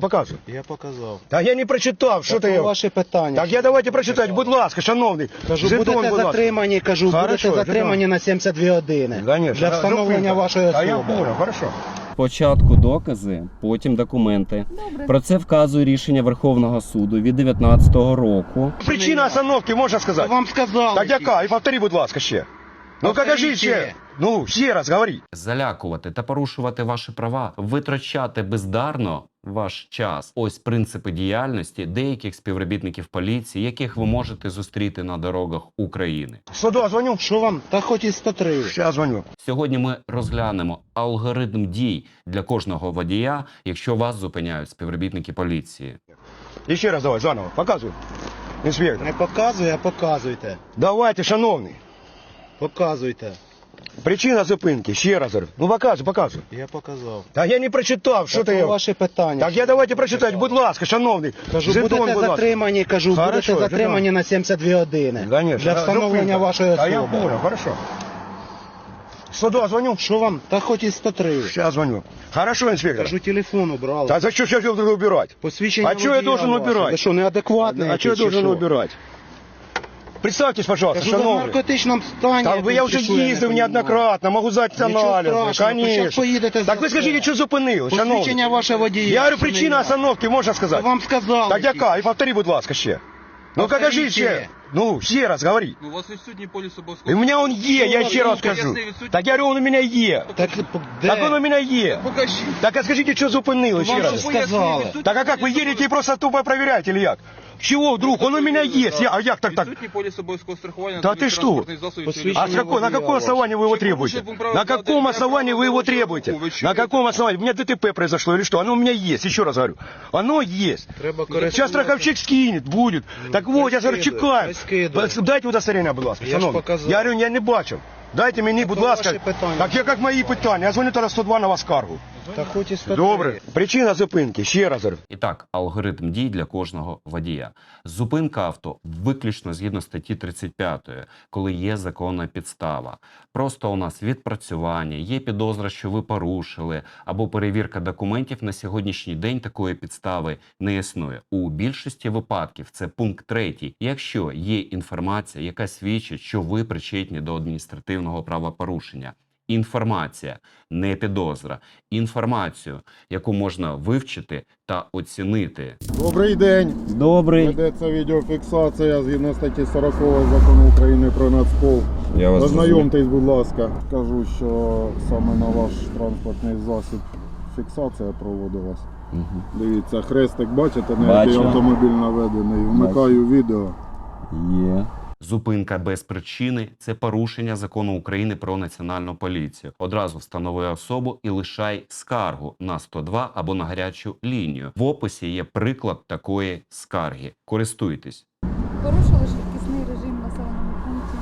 Показуй. Я показав. Та я не прочитав, що ти. Ваші питання. Так я давайте прочитати, будь ласка, шановний. Кажу, Жетон, будете будь ласка. затримані, кажу, Хорошо, будете затримані на 72 години. Конечно. Для встановлення Зупинка. вашої А особи. я понял, хорошо. Спочатку докази, потім документи. Добре. Про це вказує рішення Верховного суду від 19-го року. Причина остановки можна Я сказати? вам сказав. Так яка? І повтори, будь ласка, ще. Ну Повторіть покажи ще. ще. Ну, ще раз говори. Залякувати та порушувати ваші права, витрачати бездарно ваш час. Ось принципи діяльності деяких співробітників поліції, яких ви можете зустріти на дорогах України. 102 дзвоню. Що вам? Та хоч і 103. Сейчас дзвоню. Сьогодні ми розглянемо алгоритм дій для кожного водія, якщо вас зупиняють співробітники поліції. І ще раз давай, заново. Показуй. Інспектор. Не показує, а показуйте. Давайте, шановний. Показуйте. Причина зупинки, ще раз говорю. Ну показуй, показуй. Я показав. Та я не прочитав, що ти. ну, його- ваші питання. Так я давайте прочитати, будь ласка, шановний. Кажу, Жетон, будете будь ласка. затримані, кажу, Хорошо, будете жетон. затримані на 72 години. Конечно. Для встановлення Зупинка. вашої А особи. я понял, хорошо. 102 дзвоню. Що вам? Та хоч і 103. Сейчас звоню. Хорошо, инспектор. Кажу, телефон убрали. А за что сейчас его убирать? Посвідчення А чого я водія должен ваше. убирать? Ви що, неадекватний? А что я чи должен що? убирать? Представьтесь, пожалуйста, Кажу, ви в шановный. наркотичному стані. Там вы, я якийсь, уже чи що, я не ездил понімаю. неоднократно, могу запись Нічого анализы, страшного, то щас конечно. поїдете Так вы за скажите, це. что зупинили, шановний? Посвідчення ваше водія. Я говорю, що не причина я. остановки, можна Я сказати? вам сказав. Так яка? І повтори, будь ласка, ще. Ну Повторіть покажи ще. ще. Ну, ще раз говори. Ну, у вас відсутній поліс І обов'язково. у мене он є, я ще раз Поясни, скажу. відсутній. Так я говорю, он у мене є. Так, де? Так он у мене є. Покажіть. Так а скажите, что зупинили, ще Вам раз? же сказали. Так а как, вы едете и просто тупо проверяете или як? Чего вдруг? Он у меня есть. Я, а як так так? Відсутній поліс обов'язкового страхування. Да на ты что? транспортних засобів Посвідчення А с какой, на каком основании вы его требуете? На каком основании вы его требуете? На каком основании? У меня ДТП произошло или что? Оно у меня есть, еще раз говорю. Оно есть. Треба Сейчас страховщик скинет, будет. Так вот, я же говорю, скидує, Скидує. Дайте удостоверення, будь ласка, Я ж шановний. показав. Я говорю, я не бачив. Дайте мені, будь ласка. ваші питання. Так я як мої питання. Я дзвоню тоді 102 на вас скаргу. Та хоч і 103. Добре. Причина зупинки, ще раз. І так, алгоритм дій для кожного водія. Зупинка авто виключно згідно статті 35, коли є законна підстава. Просто у нас відпрацювання, є підозра, що ви порушили, або перевірка документів на сьогоднішній день такої підстави не існує. У більшості випадків це пункт третій. Якщо є інформація, яка свідчить, що ви причетні до адміністративного правопорушення. Інформація, не підозра, інформацію, яку можна вивчити та оцінити. Добрий день. Добрий. Ведеться відеофіксація згідно статті 40 закону України про Нацпол. Я вас Ознайомтесь, будь ласка. Кажу, що саме на ваш транспортний засіб фіксація проводилась. Мгм. Дивіться, хрестик, бачите, на який автомобіль наведений. Вмикаю відео. Є. Зупинка без причини це порушення закону України про національну поліцію. Одразу встанови особу і лишай скаргу на 102 або на гарячу лінію. В описі є приклад такої скарги. Користуйтесь. Порушили швидкісний режим в населеному пункті.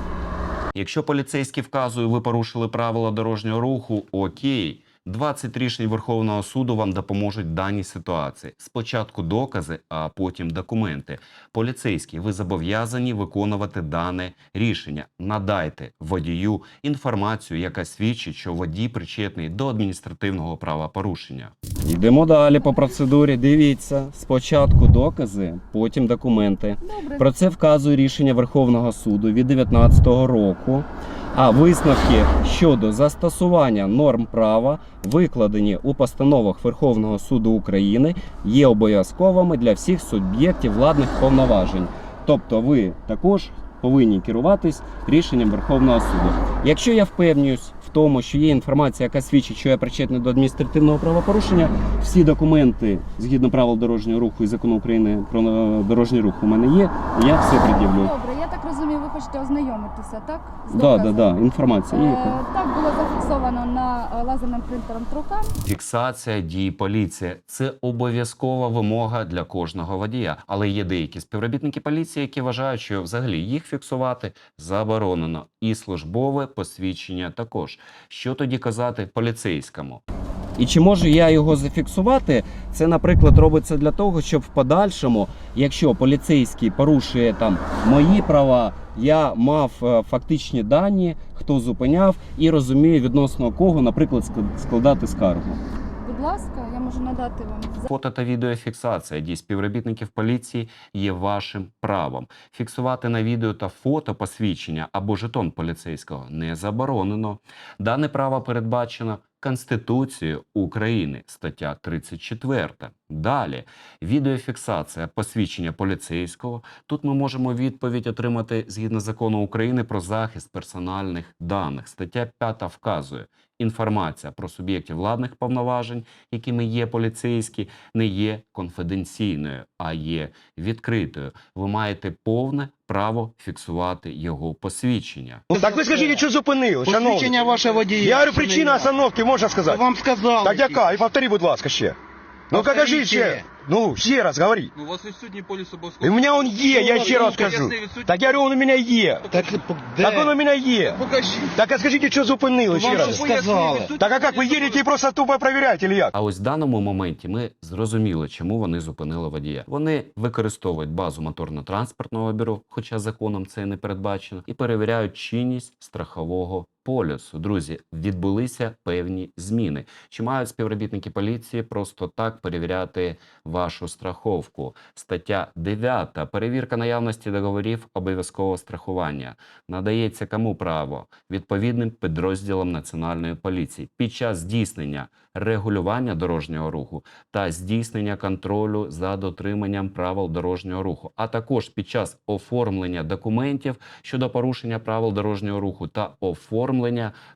Якщо поліцейський вказує, ви порушили правила дорожнього руху, окей. 20 рішень Верховного суду вам допоможуть в даній ситуації. Спочатку докази, а потім документи. Поліцейські, ви зобов'язані виконувати дане рішення. Надайте водію інформацію, яка свідчить, що водій причетний до адміністративного правопорушення. Йдемо далі по процедурі. Дивіться, спочатку докази, потім документи. Добре. Про це вказує рішення Верховного суду від 2019 року. А висновки щодо застосування норм права, викладені у постановах Верховного суду України, є обов'язковими для всіх суб'єктів владних повноважень. Тобто, ви також повинні керуватись рішенням Верховного суду. Якщо я впевнююсь в тому, що є інформація, яка свідчить, що я причетний до адміністративного правопорушення, всі документи згідно правил дорожнього руху і закону України про е, дорожній рух у мене є, я все пред'явлю. Добре, я так розумію, хочете ознайомитися, так? З Да, да, доказом? да, інформація є. Е, так було зафіксовано на е, лазерним принтером Трукан. Фіксація дій поліції це обов'язкова вимога для кожного водія. Але є деякі співробітники поліції, які вважають, що взагалі їх фіксувати заборонено, і службове посвідчення також. Що тоді казати поліцейському? І чи можу я його зафіксувати? Це, наприклад, робиться для того, щоб в подальшому, якщо поліцейський порушує там мої права, я мав е, фактичні дані, хто зупиняв, і розумію відносно кого, наприклад, складати скаргу. Будь ласка, я можу надати вам. Фото та відеофіксація дій співробітників поліції є вашим правом. Фіксувати на відео та фото посвідчення або жетон поліцейського не заборонено. Дане право передбачено Конституцією України, стаття 34. Далі відеофіксація посвідчення поліцейського. Тут ми можемо відповідь отримати згідно закону України про захист персональних даних. Стаття 5 вказує. Інформація про суб'єктів владних повноважень, якими є поліцейські, не є конфіденційною, а є відкритою. Ви маєте повне право фіксувати його посвідчення. Так ви скажіть, що зупинили, шановні? Посвідчення ваше водія. Я говорю, причина остановки можна Я сказати? вам сказав. Так яка? І повтори, будь ласка, ще. Ну Повторіть покажи ще. Ну, ще раз говори. У вас відсутній поліс І обов'язково. у мене он є, я ще раз кажу. Так я говорю, он у мене є. Так, де? Так он у мене є. Покажіть. Так а скажіть, що зупинили ще раз? сказали. Так а як, ви їдете і просто тупо перевіряєте, или як? А ось в даному моменті ми зрозуміли, чому вони зупинили водія. Вони використовують базу моторно-транспортного бюро, хоча законом це не передбачено, і перевіряють чинність страхового полюсу. Друзі, відбулися певні зміни. Чи мають співробітники поліції просто так перевіряти вашу страховку? Стаття 9. Перевірка наявності договорів обов'язкового страхування надається кому право відповідним підрозділам національної поліції під час здійснення регулювання дорожнього руху та здійснення контролю за дотриманням правил дорожнього руху, а також під час оформлення документів щодо порушення правил дорожнього руху та оформлення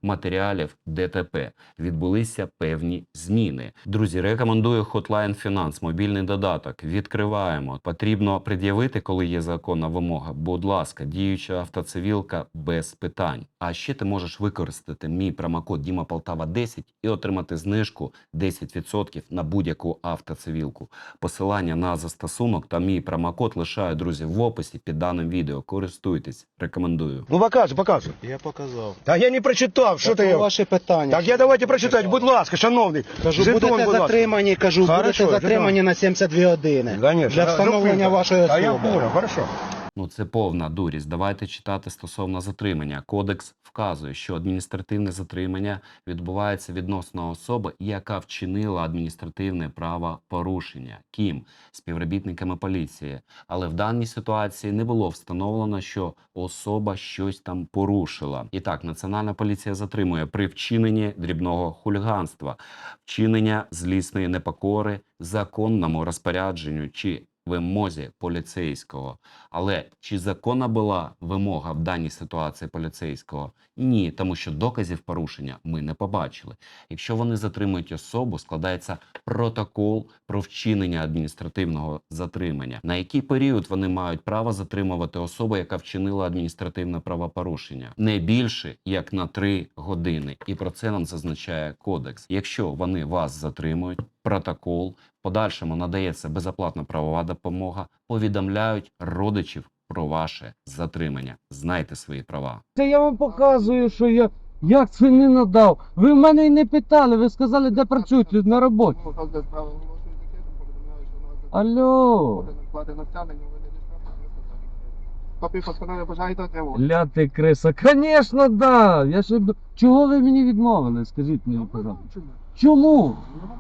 матеріалів ДТП. Відбулися певні зміни. Друзі, рекомендую Hotline Finance, мобільний додаток. Відкриваємо. Потрібно пред'явити, коли є законна вимога. Будь ласка, діюча автоцивілка без питань. А ще ти можеш використати мій промокод Діма Полтава 10 і отримати знижку 10% на будь-яку автоцивілку. Посилання на застосунок та мій промокод лишаю, друзі, в описі під даним відео. Користуйтесь, рекомендую. Ну показуй, показуй. Я показав. Так я не прочитав, що ти... Ваше питання. Так я давайте прочитати, будь ласка, шановний. Кажу, Жетон, будете будь ласка. затримані, кажу, Хорошо, будете затримані на 72 години. Конечно. Для встановлення вашої вашої А я особи. понял, хорошо. Ну, це повна дурість. Давайте читати стосовно затримання. Кодекс вказує, що адміністративне затримання відбувається відносно особи, яка вчинила адміністративне правопорушення. Ким співробітниками поліції. Але в даній ситуації не було встановлено, що особа щось там порушила. І так, національна поліція затримує при вчиненні дрібного хуліганства, вчинення злісної непокори, законному розпорядженню чи вимозі поліцейського. Але чи законна була вимога в даній ситуації поліцейського? Ні, тому що доказів порушення ми не побачили. Якщо вони затримують особу, складається протокол про вчинення адміністративного затримання. На який період вони мають право затримувати особу, яка вчинила адміністративне правопорушення? Не більше як на 3 години. І про це нам зазначає кодекс. Якщо вони вас затримують, протокол в подальшому надається безоплатна правова допомога, повідомляють родичів про ваше затримання. Знайте свої права. Це я вам показую, що я як це не надав. Ви в мене і не питали, ви сказали, де працюєте на роботі. Алло, Копію постанови бажаєте отримувати? ля ти криса. Звісно, да. Я ще... б- Чого ви мені відмовили? Скажіть мені, пожалуйста. Чому?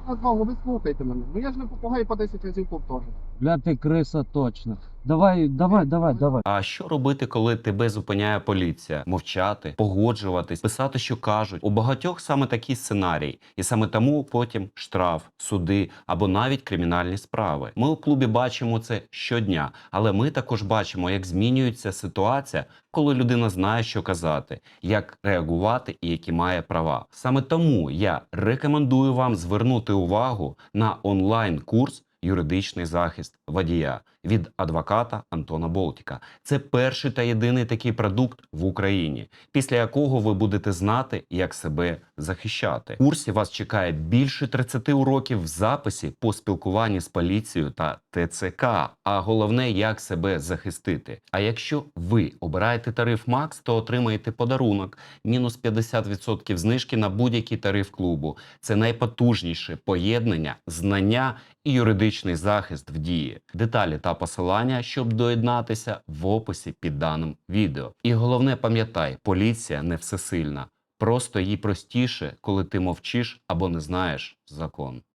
Ну, знову, ви слухайте мене. Ну я ж не попугай по 10 разів повторю. Бля, ти криса точно. Давай, давай, давай, давай. А що робити, коли тебе зупиняє поліція? Мовчати, погоджуватись, писати, що кажуть. У багатьох саме такий сценарій, і саме тому потім штраф, суди або навіть кримінальні справи. Ми у клубі бачимо це щодня, але ми також бачимо, як змінюється ситуація, коли людина знає, що казати, як реагувати і які має права. Саме тому я рекомендую вам звернути увагу на онлайн-курс юридичний захист водія від адвоката Антона Болтіка. Це перший та єдиний такий продукт в Україні, після якого ви будете знати, як себе захищати. В курсі вас чекає більше 30 уроків в записі по спілкуванні з поліцією та ТЦК. А головне, як себе захистити. А якщо ви обираєте тариф Макс, то отримаєте подарунок мінус 50% знижки на будь-який тариф клубу. Це найпотужніше поєднання знання і юридичний захист в дії. Деталі та посилання, щоб доєднатися в описі під даним відео. І головне, пам'ятай, поліція не всесильна. Просто їй простіше, коли ти мовчиш або не знаєш закон.